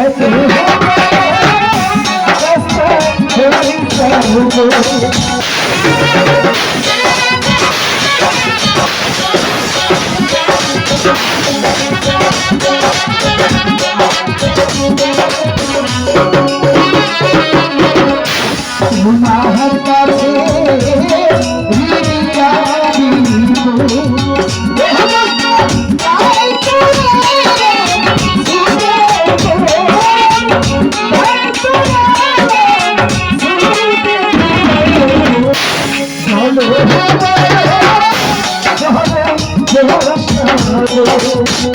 कहते गुनाह কৃষ্ণ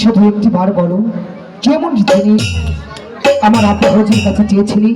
শুধু একটি বার বলো কেমন জিনিস আমার আপা হজির কাছে চেয়েছিলি